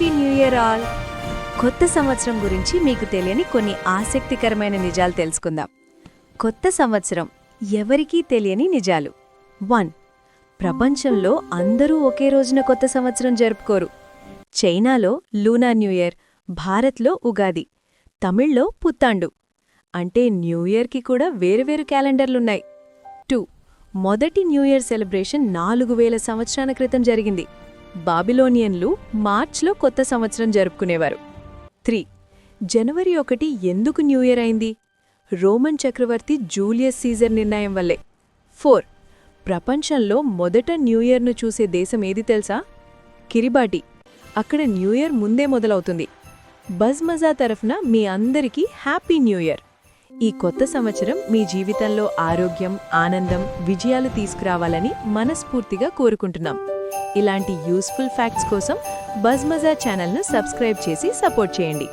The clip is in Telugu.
Happy new year all. కొత్త సంవత్సరం గురించి మీకు తెలియని కొన్ని ఆసక్తికరమైన నిజాలు తెలుసుకుందాం. కొత్త సంవత్సరం ఎవరికీ తెలియని నిజాలు. వన్ ప్రపంచంలో అందరూ ఒకే రోజున కొత్త సంవత్సరం జరుపుకోరు. చైనాలో లూనా న్యూ ఇయర్ భారత్లో ఉగాది తమిళ్ళో పుత్తాండు. అంటే న్యూ ఇయర్కి కూడా వేరువేరు క్యాలెండర్లున్నాయి. టూ మొదటి న్యూ ఇయర్ సెలబ్రేషన్ నాలుగు వేల సంవత్సరాల క్రితం జరిగింది. బాబిలోనియన్లు మార్చ్లో కొత్త సంవత్సరం జరుపుకునేవారు. త్రీ. జనవరి ఒకటి ఎందుకు న్యూ ఇయర్ అయింది? రోమన్ చక్రవర్తి జూలియస్ సీజర్ నిర్ణయం వల్లే. ఫోర్. ప్రపంచంలో మొదట న్యూ ఇయర్ను చూసే దేశం ఏది తెలుసా? కిరిబాటి. అక్కడ న్యూ ఇయర్ ముందే మొదలవుతుంది. బజ్ మజా తరఫున మీ అందరికీ హ్యాపీ న్యూ ఇయర్. ఈ కొత్త సంవత్సరం మీ జీవితంలో ఆరోగ్యం ఆనందం విజయాలు తీసుకురావాలని మనస్ఫూర్తిగా కోరుకుంటున్నాం. ఇలాంటి యూస్ఫుల్ ఫ్యాక్ట్స్ కోసం బజ్ మజా ఛానల్ను సబ్స్క్రైబ్ చేసి సపోర్ట్ చేయండి.